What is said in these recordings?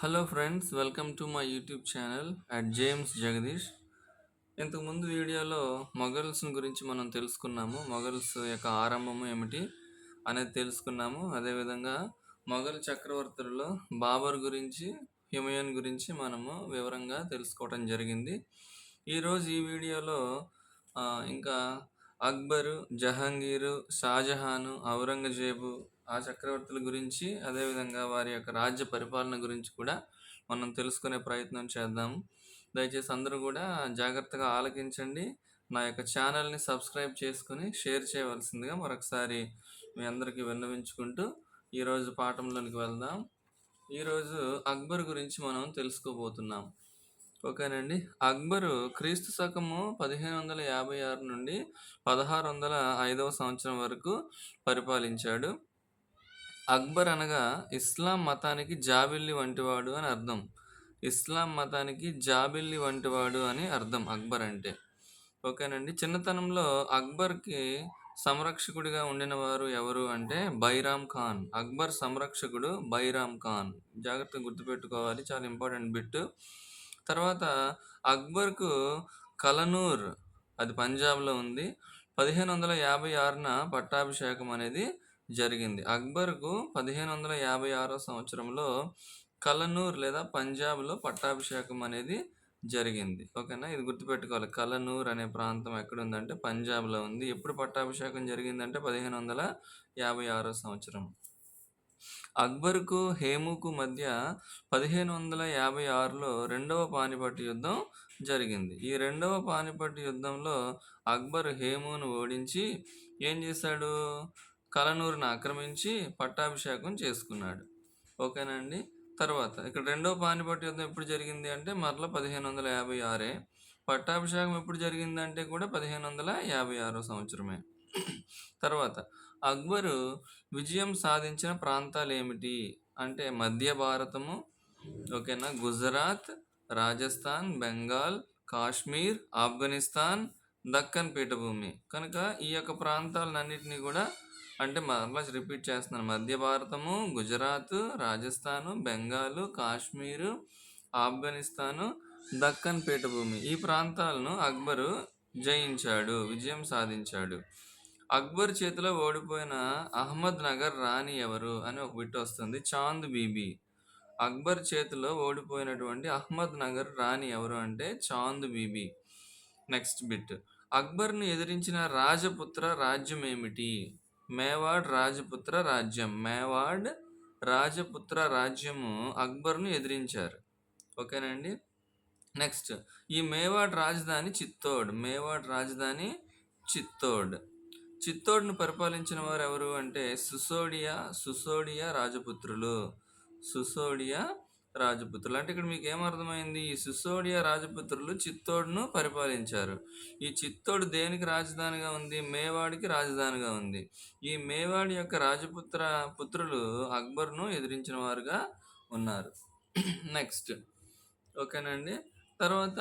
Hello friends welcome to my YouTube channel at James Jagadish ఇంతకుముందు వీడియోలో మొగల్స్ని గురించి మనం తెలుసుకున్నాము. మొఘల్స్ యొక్క ఆరంభము ఏమిటి అనేది తెలుసుకున్నాము. అదేవిధంగా మొఘల్ చక్రవర్తులలో బాబర్ గురించి హిమయన్ గురించి మనము వివరంగా తెలుసుకోవడం జరిగింది. ఈరోజు ఈ వీడియోలో ఇంకా అక్బరు జహాంగీరు షాజహాను ఔరంగజేబు ఆ చక్రవర్తుల గురించి అదేవిధంగా వారి యొక్క రాజ్య పరిపాలన గురించి కూడా మనం తెలుసుకునే ప్రయత్నం చేద్దాం. దయచేసి అందరూ కూడా జాగ్రత్తగా ఆలకించండి. నా యొక్క ఛానల్ని సబ్స్క్రైబ్ చేసుకుని షేర్ చేయవలసిందిగా మరొకసారి మీ అందరికీ విన్నవించుకుంటూ ఈరోజు పాఠంలోనికి వెళ్దాం. ఈరోజు అక్బర్ గురించి మనం తెలుసుకోబోతున్నాం. ఓకేనండి. అక్బరు క్రీస్తు శకము పదిహేను వందల యాభై ఆరు నుండి పదహారు వందల ఐదవ సంవత్సరం వరకు పరిపాలించాడు. అక్బర్ అనగా ఇస్లాం మతానికి జాబిల్లి వంటివాడు అని అర్థం. ఇస్లాం మతానికి జాబిల్లి వంటివాడు అని అర్థం అక్బర్ అంటే. ఓకేనండి. చిన్నతనంలో అక్బర్కి సంరక్షకుడిగా ఉండిన వారు ఎవరు అంటే బైరామ్ ఖాన్. అక్బర్ సంరక్షకుడు బైరామ్ ఖాన్. జాగ్రత్తగా గుర్తుపెట్టుకోవాలి. చాలా ఇంపార్టెంట్ బిట్ తర్వాత అక్బర్కు కలనూర్ అది పంజాబ్లో ఉంది. పదిహేను వందల యాభై ఆరున పట్టాభిషేకం అనేది జరిగింది. అక్బర్కు పదిహేను వందల యాభై ఆరో సంవత్సరంలో కలనూర్ లేదా పంజాబ్లో పట్టాభిషేకం అనేది జరిగింది. ఓకేనా? ఇది గుర్తుపెట్టుకోవాలి. కలనూర్ అనే ప్రాంతం ఎక్కడ ఉందంటే పంజాబ్లో ఉంది. ఎప్పుడు పట్టాభిషేకం జరిగిందంటే పదిహేను వందల యాభై ఆరో సంవత్సరం. అక్బర్కు హేముకు మధ్య పదిహేను వందల యాభై ఆరులో రెండవ పానిపట్టు యుద్ధం జరిగింది. ఈ రెండవ పానిపట్టు యుద్ధంలో అక్బర్ హేమును ఓడించి ఏం చేశాడు? కలనూరును ఆక్రమించి పట్టాభిషేకం చేసుకున్నాడు. ఓకేనండి. తర్వాత ఇక్కడ రెండవ పానిపట్టు యుద్ధం ఎప్పుడు జరిగింది అంటే మరలా పదిహేను వందల యాభై ఆరే. పట్టాభిషేకం ఎప్పుడు జరిగిందంటే కూడా పదిహేను వందల యాభై ఆరో సంవత్సరమే. తర్వాత అక్బరు విజయం సాధించిన ప్రాంతాలు ఏమిటి అంటే మధ్య భారతము ఓకేనా? గుజరాత్ రాజస్థాన్ బెంగాల్ కాశ్మీర్ ఆఫ్ఘనిస్తాన్ దక్కన్ పీఠభూమి. కనుక ఈ యొక్క ప్రాంతాలన్నింటినీ కూడా అంటే మరలా రిపీట్ చేస్తున్నాను. మధ్య భారతము గుజరాత్ రాజస్థాను బెంగాలు కాశ్మీరు ఆఫ్ఘనిస్తాను దక్కన్ పీఠభూమి. ఈ ప్రాంతాలను అక్బరు జయించాడు విజయం సాధించాడు. అక్బర్ చేతిలో ఓడిపోయిన అహ్మద్ నగర్ రాణి ఎవరు అని ఒక బిట్ వస్తుంది. చాంద్ బీబీ. అక్బర్ చేతిలో ఓడిపోయినటువంటి అహ్మద్ నగర్ రాణి ఎవరు అంటే చాంద్ బీబీ. Next bit. అక్బర్ను ఎదిరించిన రాజపుత్ర రాజ్యం ఏమిటి? మేవాడ్ రాజపుత్ర రాజ్యం. మేవాడ్ రాజపుత్ర రాజ్యము అక్బర్ను ఎదిరించారు. ఓకేనండి నెక్స్ట్. ఈ మేవాడ్ రాజధాని చిత్తోడ్. మేవాడ్ రాజధాని చిత్తోడ్. చిత్తోడ్ను పరిపాలించిన వారు ఎవరు అంటే సుసోడియా సుసోడియా రాజపుత్రులు. సుసోడియా రాజపుత్రులు. అంటే ఇక్కడ మీకు ఏమర్థమైంది ఈ సుసోడియా రాజపుత్రులు చిత్తోడ్ను పరిపాలించారు. ఈ చిత్తోడు దేనికి రాజధానిగా ఉంది? మేవాడికి రాజధానిగా ఉంది. ఈ మేవాడి యొక్క రాజపుత్ర పుత్రులు అక్బర్ను ఎదిరించిన వారుగా ఉన్నారు. నెక్స్ట్ ఓకేనండి. తర్వాత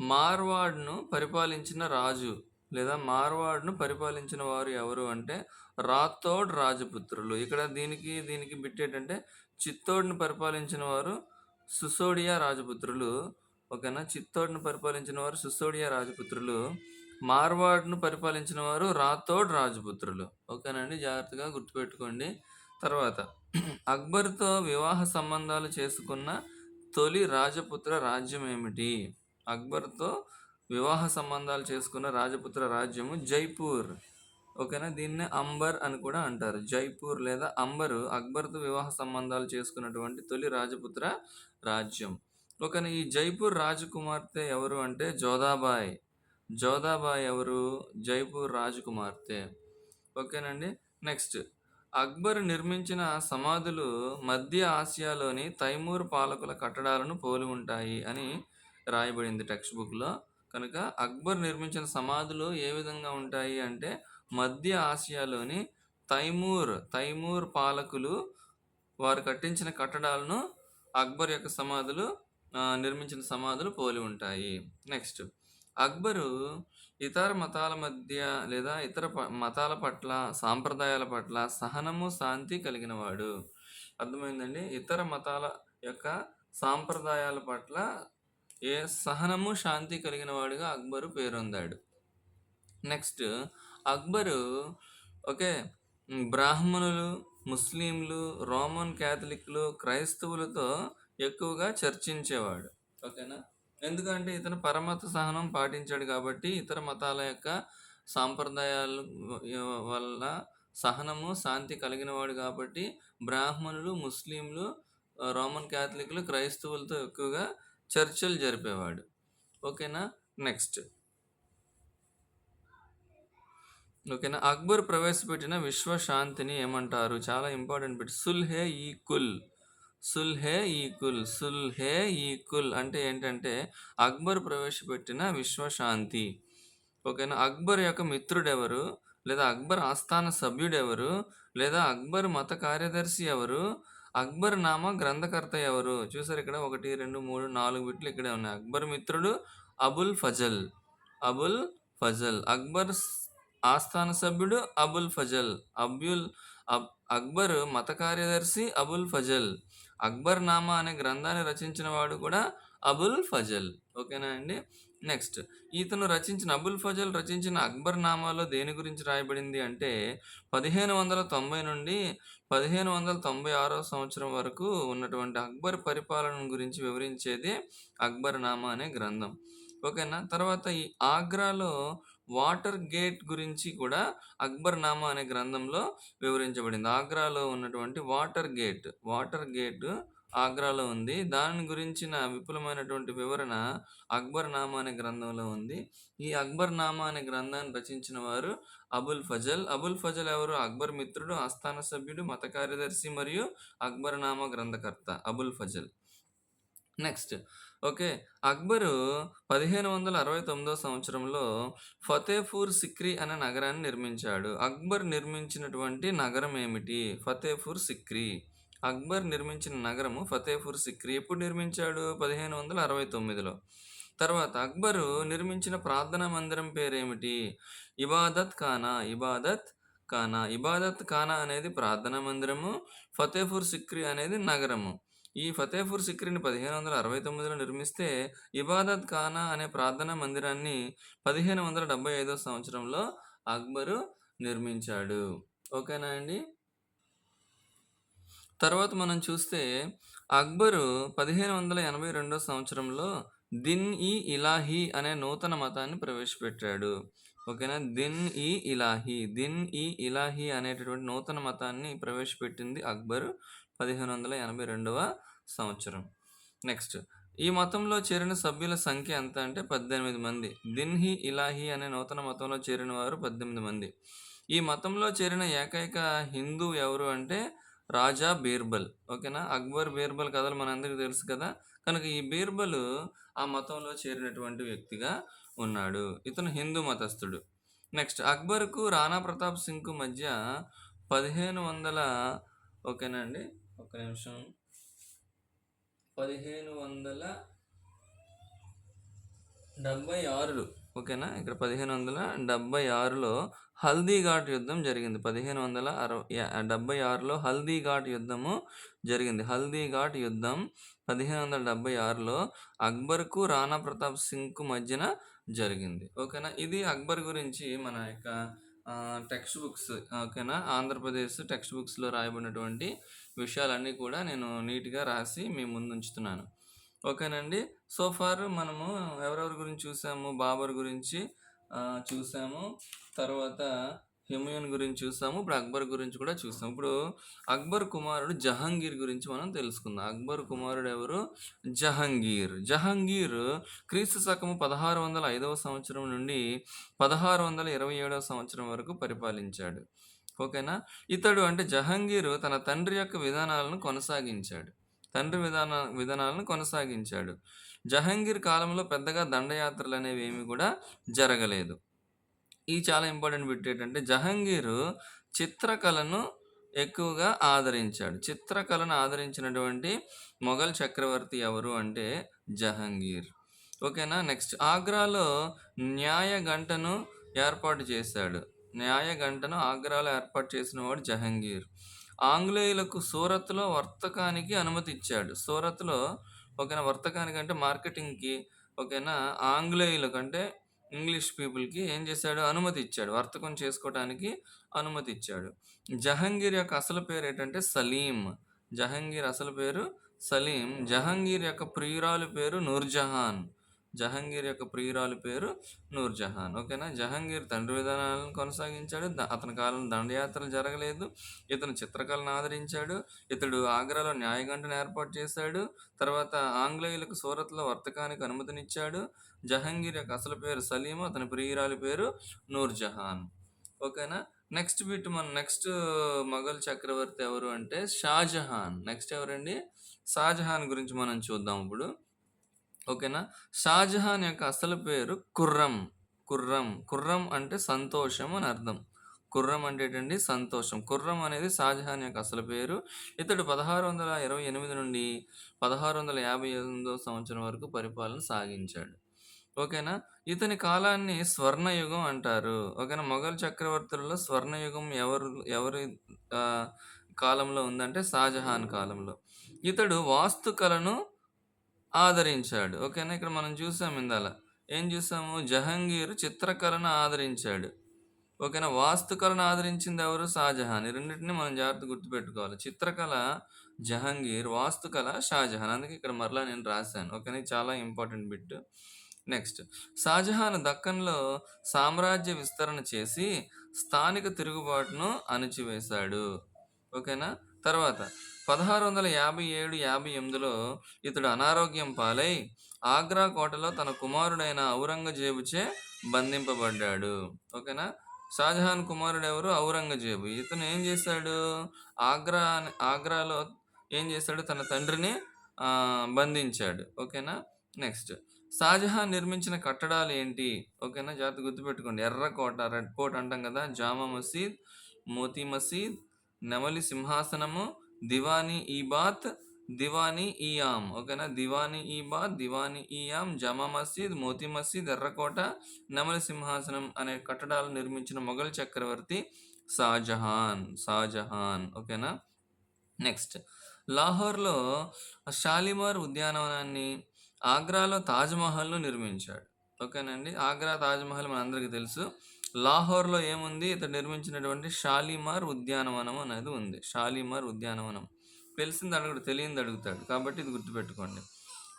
మార్వాడ్ను పరిపాలించిన రాజు లేదా మార్వాడ్ను పరిపాలించిన వారు ఎవరు అంటే రాథోడ్ రాజపుత్రులు. ఇక్కడ దీనికి దీనికి బిట్టేటంటే చిత్తోడ్ను పరిపాలించిన వారు సుసోడియా రాజపుత్రులు. ఓకేనా? చిత్తోడ్ను పరిపాలించిన వారు సుసోడియా రాజపుత్రులు. మార్వాడ్ను పరిపాలించిన వారు రాథోడ్ రాజపుత్రులు. ఓకేనండి జాగ్రత్తగా గుర్తుపెట్టుకోండి. తర్వాత అక్బర్తో వివాహ సంబంధాలు చేసుకున్న తొలి రాజపుత్ర రాజ్యం ఏమిటి? అక్బర్తో వివాహ సంబంధాలు చేసుకున్న రాజపుత్ర రాజ్యము జైపూర్. ఓకేనా? దీన్నే అంబర్ అని కూడా అంటారు. జైపూర్ లేదా అంబరు అక్బర్తో వివాహ సంబంధాలు చేసుకున్నటువంటి తొలి రాజపుత్ర రాజ్యం. ఓకేనా? ఈ జైపూర్ రాజకుమార్తె ఎవరు అంటే జోధాబాయ్ జోధాబాయ్ ఎవరు? జైపూర్ రాజకుమార్తె. ఓకేనండి నెక్స్ట్. అక్బర్ నిర్మించిన సమాధులు మధ్య ఆసియాలోని తైమూర్ పాలకుల కట్టడాలను పోలి ఉంటాయి అని రాయబడింది టెక్స్ట్ బుక్లో కనుక అక్బర్ నిర్మించిన సమాధులు ఏ విధంగా ఉంటాయి అంటే మధ్య ఆసియాలోని తైమూర్ తైమూర్ పాలకులు వారు కట్టించిన కట్టడాలను అక్బర్ యొక్క సమాధులు నిర్మించిన సమాధులు పోలి ఉంటాయి నెక్స్ట్ అక్బరు ఇతర మతాల మధ్య లేదా ఇతర ప మతాల పట్ల, సాంప్రదాయాల పట్ల సహనము, శాంతి కలిగినవాడు. అర్థమైందండి? ఇతర మతాల యొక్క సాంప్రదాయాల పట్ల ఏ సహనము, శాంతి కలిగిన వాడిగా అక్బరు పేరొందాడు. Next Akbar okay. బ్రాహ్మణులు, ముస్లింలు, రోమన్ క్యాథలిక్‌లు, క్రైస్తవులతో ఎక్కువగా చర్చించేవాడు. ఓకేనా? ఎందుకంటే ఇతను పరమత సహనం పాటించాడు కాబట్టి ఇతర మతాల యొక్క సాంప్రదాయాలు వల్ల సహనము, శాంతి కలిగినవాడు కాబట్టి బ్రాహ్మణులు, ముస్లింలు, రోమన్ క్యాథలిక్‌లు, క్రైస్తవులతో ఎక్కువగా చర్చలు జరిపేవాడు. ఓకేనా? నెక్స్ట్. ఓకేనా? అక్బర్ ప్రవేశపెట్టిన విశ్వశాంతిని ఏమంటారు? చాలా ఇంపార్టెంట్ బిట్. సుల్హే ఈ కుల్. సుల్హే ఈ కుల్. సుల్హే ఈ కుల్ అంటే ఏంటంటే అక్బర్ ప్రవేశపెట్టిన విశ్వశాంతి ఓకేనా? అక్బర్ యొక్క మిత్రుడెవరు? లేదా అక్బర్ ఆస్థాన సభ్యుడెవరు? లేదా అక్బర్ మత కార్యదర్శి ఎవరు? అక్బర్ నామా గ్రంథకర్త ఎవరు? చూసారు ఇక్కడ 1, 2, 3, 4 బిట్లు ఇక్కడే ఉన్నాయి. అక్బర్ మిత్రుడు అబుల్ ఫజల్. అబుల్ ఫజల్. అక్బర్ ఆస్థాన సభ్యుడు అబుల్ ఫజల్. అబ్యుల్ అబ్ అక్బర్ మత కార్యదర్శి అబుల్ ఫజల్. అక్బర్ నామా అనే గ్రంథాన్ని రచించిన వాడు కూడా అబుల్ ఫజల్. ఓకేనా అండి? నెక్స్ట్ ఇతను రచించిన అబుల్ ఫజల్ రచించిన అక్బర్ నామాలో దేని గురించి రాయబడింది అంటే 1590 నుండి 1596 సంవత్సరం వరకు ఉన్నటువంటి అక్బర్ పరిపాలన గురించి వివరించేది అక్బర్ నామా అనే గ్రంథం. ఓకేనా? తర్వాత ఈ ఆగ్రాలో వాటర్ గేట్ గురించి కూడా అక్బర్ నామా అనే గ్రంథంలో వివరించబడింది. ఆగ్రాలో ఉన్నటువంటి వాటర్ గేట్. వాటర్ గేట్ ఆగ్రాలో ఉంది. దాని గురించిన విపులమైనటువంటి వివరణ అక్బర్ నామా అనే గ్రంథంలో ఉంది. ఈ అక్బర్ నామా అనే గ్రంథాన్ని రచించిన వారు అబుల్ ఫజల్. అబుల్ ఫజల్ ఎవరు? అక్బర్ మిత్రుడు, ఆస్థాన సభ్యుడు, మత కార్యదర్శి మరియు అక్బర్ నామా గ్రంథకర్త అబుల్ ఫజల్. Next okay. అక్బరు 1569 సంవత్సరంలో ఫతేపూర్ సిక్రీ అనే నగరాన్ని నిర్మించాడు. అక్బర్ నిర్మించినటువంటి నగరం ఏమిటి? ఫతేపూర్ సిక్రీ. అక్బర్ నిర్మించిన నగరము ఫతేపూర్ సిక్రీ. ఎప్పుడు నిర్మించాడు? 1569లో. తర్వాత అక్బరు నిర్మించిన ప్రార్థనా మందిరం పేరేమిటి? ఇబాదత్ ఖానా. ఇబాదత్ ఖానా. ఇబాదత్ ఖానా అనేది ప్రార్థనా మందిరము. ఫతేపూర్ సిక్రీ అనేది నగరము. ఈ ఫతేపూర్ సిక్రీని 1569లో నిర్మిస్తే ఇబాదత్ ఖానా అనే ప్రార్థనా మందిరాన్ని 1575 సంవత్సరంలో అక్బరు నిర్మించాడు. ఓకేనా అండి? తర్వాత మనం చూస్తే అక్బరు 1582 సంవత్సరంలో దిన్ ఇ ఇలాహీ అనే నూతన మతాన్ని ప్రవేశపెట్టాడు. ఓకేనా? దిన్ ఇ ఇలాహీ. దిన్ ఇ ఇలాహీ అనేటటువంటి నూతన మతాన్ని ప్రవేశపెట్టింది అక్బరు 1582వ సంవత్సరం. నెక్స్ట్ ఈ మతంలో చేరిన సభ్యుల సంఖ్య ఎంత అంటే 18 మంది. దిన్ ఇలాహీ అనే నూతన మతంలో చేరిన వారు 18 మంది. ఈ మతంలో చేరిన ఏకైక హిందూ ఎవరు అంటే రాజా బీర్బల్. ఓకేనా? అక్బర్, బీర్బల్ కథలు మనందరికీ తెలుసు కదా! కనుక ఈ బీర్బల్ ఆ మతంలో చేరినటువంటి వ్యక్తిగా ఉన్నాడు. ఇతను హిందూ మతస్థుడు. నెక్స్ట్ అక్బర్‌కు రాణా ప్రతాప్ సింగ్‌కు మధ్య 1500 ఓకేనా అండి? ఒక నిమిషం. 1576 ఓకేనా? ఇక్కడ పదిహేను వందల డెబ్బై ఆరులో హల్దీఘాట్ యుద్ధం జరిగింది. పదిహేను వందల అరవై డెబ్బై ఆరులో హల్దీఘాట్ యుద్ధము జరిగింది. హల్దీఘాట్ యుద్ధం పదిహేను వందల డెబ్బై ఆరులో అక్బర్‌కు, రాణా ప్రతాప్ సింగ్‌కు మధ్యన జరిగింది. ఓకేనా? ఇది అక్బర్ గురించి మన యొక్క టెక్స్ట్ బుక్స్ ఓకేనా? ఆంధ్రప్రదేశ్ టెక్స్ట్ బుక్స్‌లో రాయబడినటువంటి విషయాలన్నీ కూడా నేను నీట్‌గా రాసి మీ ముందుంచుతున్నాను. ఓకేనండి. సో ఫార్ మనము ఎవరెవరి గురించి చూసాము? బాబర్ గురించి చూసాము. తర్వాత హుమయూన్ గురించి చూసాము. ఇప్పుడు అక్బర్ గురించి కూడా చూసాం. ఇప్పుడు అక్బర్ కుమారుడు జహాంగీర్ గురించి మనం తెలుసుకుందాం. అక్బర్ కుమారుడు ఎవరు? జహంగీర్. జహంగీర్ క్రీస్తు శకము 1605వ సంవత్సరం నుండి 1627వ సంవత్సరం వరకు పరిపాలించాడు. ఓకేనా? ఇతడు అంటే జహంగీర్ తన తండ్రి యొక్క విధానాలను కొనసాగించాడు. తండ్రి విధాన విధానాలను కొనసాగించాడు. జహంగీర్ కాలంలో పెద్దగా దండయాత్రలు అనేవి ఏమి కూడా జరగలేదు. ఇది చాలా ఇంపార్టెంట్ బిట్ ఏంటంటే జహంగీర్ చిత్రకళను ఎక్కువగా ఆదరించాడు. చిత్రకళను ఆదరించినటువంటి మొఘల్ చక్రవర్తి ఎవరు అంటే జహంగీర్. ఓకేనా నెక్స్ట్ ఆగ్రాలో న్యాయ గంటను ఏర్పాటు చేశాడు న్యాయ గంటను ఆగ్రాలో ఏర్పాటు చేసిన వాడు జహంగీర్ ఆంగ్లేయులకు సూరత్లో వర్తకానికి అనుమతి ఇచ్చాడు సూరత్లో ఓకేనా వర్తకానికి అంటే మార్కెటింగ్కి ఓకేనా ఆంగ్లేయులకు అంటే ఇంగ్లీష్ పీపుల్కి ఏం చేశాడు? అనుమతి ఇచ్చాడు వర్తకం చేసుకోవడానికి అనుమతి ఇచ్చాడు జహంగీర్ యొక్క అసలు పేరు ఏంటంటే సలీం. జహంగీర్ అసలు పేరు సలీం. జహంగీర్ యొక్క ప్రియురాలు పేరు నూర్జహాన్. జహంగీర్ యొక్క ప్రియురాలు పేరు నూర్జహాన్. ఓకేనా? జహంగీర్ తండ్రి విధానాలను కొనసాగించాడు. అతని కాలంలో దండయాత్రలు జరగలేదు. ఇతను చిత్రకళను ఆదరించాడు. ఇతడు ఆగ్రాలో న్యాయగంటను ఏర్పాటు చేశాడు. తర్వాత ఆంగ్లేయులకు సూరత్లో వర్తకానికి అనుమతినిచ్చాడు. జహంగీర్ యొక్క అసలు పేరు సలీం అతని ప్రియురాలి పేరు నూర్జహాన్. ఓకేనా? నెక్స్ట్ బిట్ మన నెక్స్ట్ మొఘల్ చక్రవర్తి ఎవరు అంటే షాజహాన్. నెక్స్ట్ ఎవరండి? షాజహాన్ గురించి మనం చూద్దాం ఇప్పుడు. ఓకేనా? షాజహాన్ యొక్క అసలు పేరు కుర్రం. కుర్రం. కుర్రం అంటే సంతోషం అని అర్థం. కుర్రం అంటే ఏంటండి? సంతోషం. కుర్రం అనేది షాజహాన్ యొక్క అసలు పేరు. ఇతడు పదహారు వందల ఇరవై ఎనిమిది నుండి పదహారు వందల యాభై ఎనిమిదో సంవత్సరం వరకు పరిపాలన సాగించాడు. ఓకేనా? ఇతని కాలాన్ని స్వర్ణయుగం అంటారు. ఓకేనా? మొఘల్ చక్రవర్తులలో స్వర్ణయుగం ఎవరు ఎవరి కాలంలో ఉందంటే షాజహాన్ కాలంలో. ఇతడు వాస్తుకళను ఆదరించాడు. ఓకేనా? ఇక్కడ మనం చూసాం ఇందాల. ఏం చూసాము? జహంగీర్ చిత్రకళను ఆదరించాడు. ఓకేనా? వాస్తుకళను ఆదరించింది ఎవరు? షాజహాన్. ఈ రెండింటిని మనం జాగ్రత్త గుర్తుపెట్టుకోవాలి. చిత్రకళ జహంగీర్ వాస్తుకళ షాజహాన్. అందుకే ఇక్కడ మరలా నేను రాశాను. ఓకేనా? చాలా ఇంపార్టెంట్ బిట్. నెక్స్ట్. షాజహాన్ దక్కన్లో సామ్రాజ్య విస్తరణ చేసి స్థానిక తిరుగుబాటును అణిచివేశాడు. ఓకేనా? తర్వాత పదహారు వందల యాభై ఏడు యాభై ఎనిమిదిలో ఇతడు అనారోగ్యం పాలై ఆగ్రా కోటలో తన కుమారుడైన ఔరంగజేబుచే బంధింపబడ్డాడు. ఓకేనా? షాజహాన్ కుమారుడు ఎవరు ఔరంగజేబు. ఇతను ఏం చేశాడు ఆగ్రా ఆగ్రాలో ఏం చేశాడు తన తండ్రిని బంధించాడు. ఓకేనా? నెక్స్ట్. షాజహాన్ నిర్మించిన కట్టడాలు ఏంటి? ఓకేనా? జాతి గుర్తుపెట్టుకోండి. ఎర్రకోట రెడ్ కోట అంటాం కదా? జామా మసీద్ మోతీ మసీద్ నెమలి సింహాసనము దివానీ ఈ బాత్ దివానీ ఈయామ్ ఓకేనా? దివానీ ఈ బాత్ దివానీ ఈయామ్ జమా మసీద్ మోతీ మసీద్ ఎర్రకోట నెమలి సింహాసనం అనే కట్టడాలు నిర్మించిన మొఘల్ చక్రవర్తి షాజహాన్ షాజహాన్. ఓకేనా? నెక్స్ట్. లాహోర్లో షాలిమార్ ఉద్యానవనాన్ని ఆగ్రాలో తాజ్మహల్ను నిర్మించాడు. ఓకేనండి? ఆగ్రా తాజ్మహల్ మనందరికీ తెలుసు. లాహోర్లో ఏముంది? ఇతడు నిర్మించినటువంటి షాలిమార్ ఉద్యానవనం అనేది ఉంది. షాలిమార్ ఉద్యానవనం. తెలిసింది అడుగుడు తెలియంది అడుగుతాడు. కాబట్టి ఇది గుర్తుపెట్టుకోండి.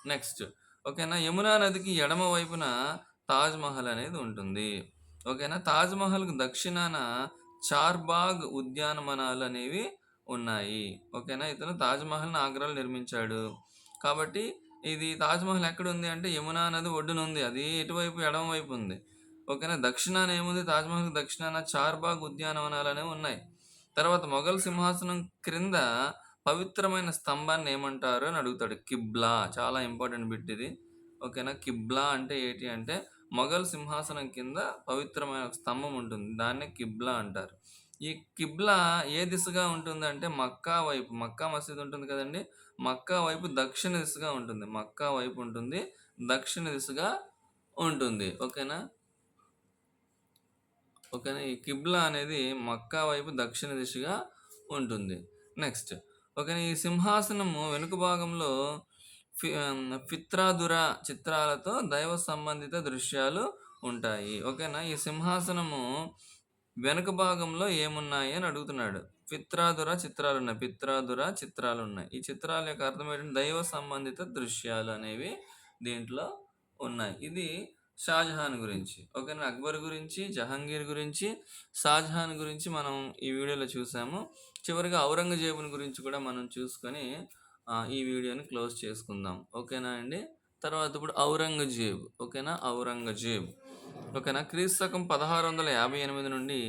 నెక్స్ట్. ఓకేనా? యమునా నదికి ఎడమ వైపున తాజ్మహల్ అనేది ఉంటుంది. ఓకేనా? తాజ్మహల్కు దక్షిణాన చార్బాగ్ ఉద్యానవనాలు అనేవి ఉన్నాయి. ఓకేనా? ఇతను తాజ్మహల్ని ఆగ్రాలు ఆగ్రాలో నిర్మించాడు. కాబట్టి ఇది తాజ్మహల్ ఎక్కడ ఉంది అంటే యమునా నది ఒడ్డున ఉంది. అది ఎటువైపు? ఎడమ వైపు ఉంది. ఓకేనా? దక్షిణాన ఏముంది? తాజ్మహల్ దక్షిణాన చార్బాగ్ ఉద్యానవనాలు అనేవి ఉన్నాయి. తర్వాత మొఘల్ సింహాసనం క్రింద పవిత్రమైన స్తంభాన్ని ఏమంటారు అని అడుగుతాడు. కిబ్లా. చాలా ఇంపార్టెంట్ బిట్ ఇది. ఓకేనా? కిబ్లా అంటే ఏంటి అంటే మొఘల్ సింహాసనం కింద పవిత్రమైన స్తంభం ఉంటుంది. దాన్నే కిబ్లా అంటారు. ఈ కిబ్లా ఏ దిశగా ఉంటుంది అంటే మక్కా వైపు. మక్కా మసీద్ ఉంటుంది కదండి. మక్కా వైపు దక్షిణ దిశగా ఉంటుంది. మక్కా వైపు ఉంటుంది. దక్షిణ దిశగా ఉంటుంది. ఓకేనా? ఓకేనా? ఈ కిబ్లా అనేది మక్కా వైపు దక్షిణ దిశగా ఉంటుంది. నెక్స్ట్. ఓకేనా? ఈ సింహాసనము వెనుక భాగంలో ఫి ఫిత్రాదుర చిత్రాలతో దైవ సంబంధిత దృశ్యాలు ఉంటాయి. ఓకేనా? ఈ సింహాసనము వెనుక భాగంలో ఏమున్నాయి అని అడుగుతున్నాడు. పిత్రాదుర చిత్రాలు ఉన్నాయి. పిత్రాదుర చిత్రాలు ఉన్నాయి. ఈ చిత్రాల యొక్క అర్థం ఏంటంటే దైవ సంబంధిత దృశ్యాలు అనేవి దీంట్లో ఉన్నాయి. ఇది షాజహాన్ గురించి. ఓకేనా? అక్బర్ గురించి జహాంగీర్ గురించి షాజహాన్ గురించి మనం ఈ వీడియోలో చూసాము. చివరిగా ఔరంగజేబుని గురించి కూడా మనం చూసుకొని ఈ వీడియోని క్లోజ్ చేసుకుందాం. ఓకేనా అండి? తర్వాత ఇప్పుడు ఔరంగజేబ్. ఓకేనా? ఔరంగజేబ్. ఓకేనా? క్రీస్తు శకం పదహారు వందల యాభై ఎనిమిది నుండి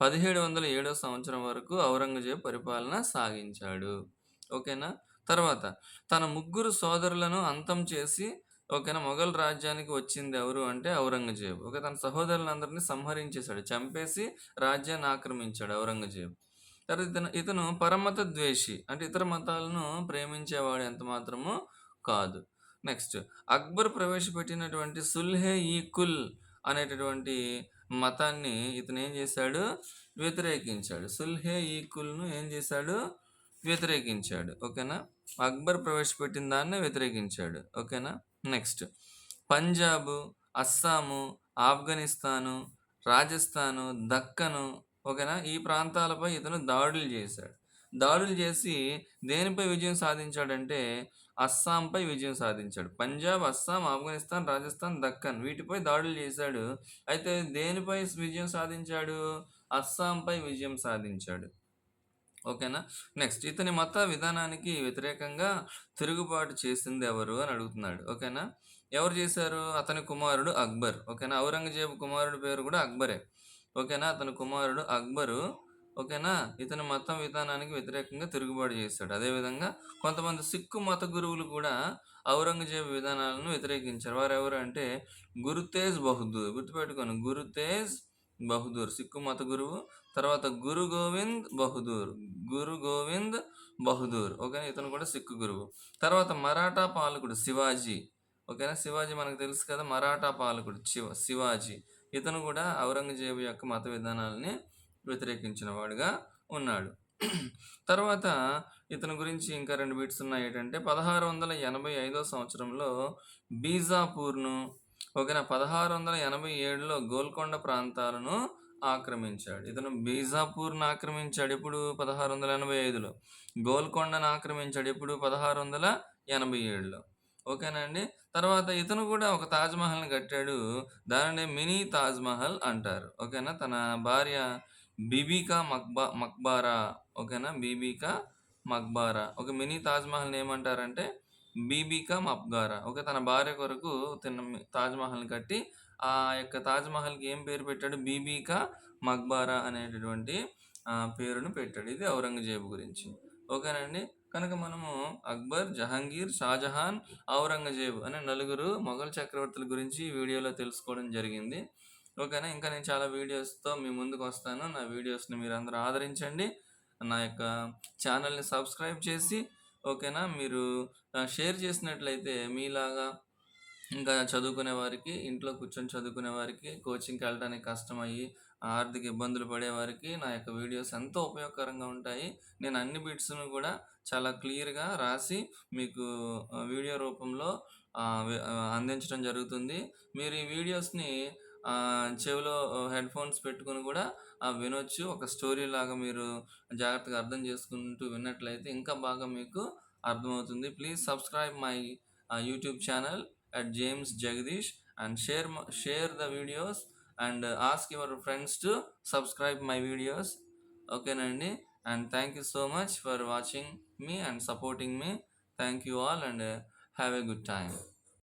పదిహేడు వందల ఏడో సంవత్సరం వరకు ఔరంగజేబ్ పరిపాలన సాగించాడు. ఓకేనా? తర్వాత తన ముగ్గురు సోదరులను అంతం చేసి ఓకేనా మొఘల్ రాజ్యానికి వచ్చింది ఎవరు అంటే ఔరంగజేబు. ఓకే తన సహోదరులందరినీ సంహరించేశాడు. చంపేసి రాజ్యాన్ని ఆక్రమించాడు ఔరంగజేబ్. తర్వాత ఇతను ఇతను పరమత ద్వేషి. అంటే ఇతర మతాలను ప్రేమించేవాడు ఎంత మాత్రము కాదు. నెక్స్ట్ అక్బర్ ప్రవేశపెట్టినటువంటి సుల్హే ఈ కుల్ అనేటటువంటి మతాన్ని ఇతను ఏం చేశాడు? వ్యతిరేకించాడు. సుల్హే ఈ కుల్ను ఏం చేశాడు? వ్యతిరేకించాడు. ఓకేనా? అక్బర్ ప్రవేశపెట్టిన దాన్ని వ్యతిరేకించాడు. ఓకేనా? నెక్స్ట్. పంజాబ్ అస్సాము ఆఫ్ఘనిస్తాను రాజస్థాను దక్కను ఓకేనా? ఈ ప్రాంతాలపై ఇతను దాడులు చేశాడు. దాడులు చేసి దేనిపై విజయం సాధించాడంటే అస్సాంపై విజయం సాధించాడు. పంజాబ్ అస్సాం ఆఫ్ఘనిస్తాన్ రాజస్థాన్ దక్కన్ వీటిపై దాడులు చేశాడు. అయితే దేనిపై విజయం సాధించాడు? అస్సాంపై విజయం సాధించాడు. ఓకేనా? నెక్స్ట్ ఇతని మత విధానానికి వ్యతిరేకంగా తిరుగుబాటు చేసింది ఎవరు అని అడుగుతున్నాడు. ఓకేనా? ఎవరు చేశారు? అతని కుమారుడు అక్బర్. ఓకేనా? ఔరంగజేబు కుమారుడు పేరు కూడా అక్బరే. ఓకేనా? అతని కుమారుడు అక్బరు ఓకేనా? ఇతని మతం విధానానికి వ్యతిరేకంగా తిరుగుబాటు చేశాడు. అదేవిధంగా కొంతమంది సిక్కు మత గురువులు కూడా ఔరంగజేబు విధానాలను వ్యతిరేకించారు. వారు ఎవరు అంటే గురుతేజ్ బహదూర్. గుర్తుపెట్టుకోను గురుతేజ్ బహదూర్. సిక్కు మత గురువు తర్వాత గురు గోవింద్ బహదూర్. గురు గోవింద్ బహదూర్. ఓకేనా? ఇతను కూడా సిక్కు గురువు. తర్వాత మరాఠా పాలకుడు శివాజీ. ఓకేనా? శివాజీ మనకు తెలుసు కదా మరాఠా పాలకుడు శివ శివాజీ. ఇతను కూడా ఔరంగజేబు యొక్క మత విధానాలని వ్యతిరేకించిన వాడుగా ఉన్నాడు. తర్వాత ఇతని గురించి ఇంకా రెండు బీట్స్ ఉన్నాయి ఏంటంటే పదహారు వందల ఎనభై ఐదో సంవత్సరంలో బీజాపూర్ను ఓకేనా? పదహారు వందల ఎనభై ఏడులో గోల్కొండ ప్రాంతాలను ఆక్రమించాడు. ఇతను బీజాపూర్ను ఆక్రమించాడు ఇప్పుడు పదహారు వందల ఎనభై ఐదులో. గోల్కొండను ఆక్రమించాడు ఇప్పుడు పదహారు వందల ఎనభై ఏడులో. ఓకేనా అండి? తర్వాత ఇతను కూడా ఒక తాజ్మహల్ని కట్టాడు. దానిని మినీ తాజ్మహల్ అంటారు. ఓకేనా? తన భార్య బీబీకా మక్బా మక్బారా. ఓకేనా? బీబీకా మక్బారా. ఒక మినీ తాజ్మహల్ని ఏమంటారంటే బీబీకా మక్బారా ఓకే తన భార్య కొరకు తిన్న తాజ్మహల్ని కట్టి ఆ యొక్క తాజ్మహల్కి ఏం పేరు పెట్టాడు? బీబీకా మక్బారా అనేటటువంటి పేరును పెట్టాడు. ఇది ఔరంగజేబు గురించి. ఓకేనండి? కనుక మనము అక్బర్ జహాంగీర్ షాజహాన్ ఔరంగజేబు అనే నలుగురు మొఘల్ చక్రవర్తుల గురించి ఈ వీడియోలో తెలుసుకోవడం జరిగింది. ఓకేనా? ఇంకా నేను చాలా వీడియోస్తో మీ ముందుకు వస్తాను. నా వీడియోస్ని మీరు అందరూ ఆదరించండి. నా యొక్క ఛానల్ని సబ్స్క్రైబ్ చేసి ఓకేనా? మీరు షేర్ చేసినట్లయితే మీలాగా ఇంకా చదువుకునే వారికి ఇంట్లో కూర్చొని చదువుకునే వారికి కోచింగ్కి వెళ్ళడానికి కష్టమయ్యి ఆర్థిక ఇబ్బందులు పడేవారికి నా యొక్క వీడియోస్ ఎంతో ఉపయోగకరంగా ఉంటాయి. నేను అన్ని బిట్స్ను కూడా చాలా క్లియర్గా రాసి మీకు వీడియో రూపంలో అందించడం జరుగుతుంది. మీరు ఈ వీడియోస్ని చెవిలో హెడ్ ఫోన్స్ పెట్టుకొని కూడా వినొచ్చు. ఒక స్టోరీ లాగా మీరు జాగ్రత్తగా అర్థం చేసుకుంటూ విన్నట్లయితే ఇంకా బాగా మీకు అర్థమవుతుంది. Please subscribe my YouTube channel at James Jagadish and share share the videos and ask your friends to subscribe my videos ఓకేనండి and thank you so much for watching me and supporting me thank you all and have a good time.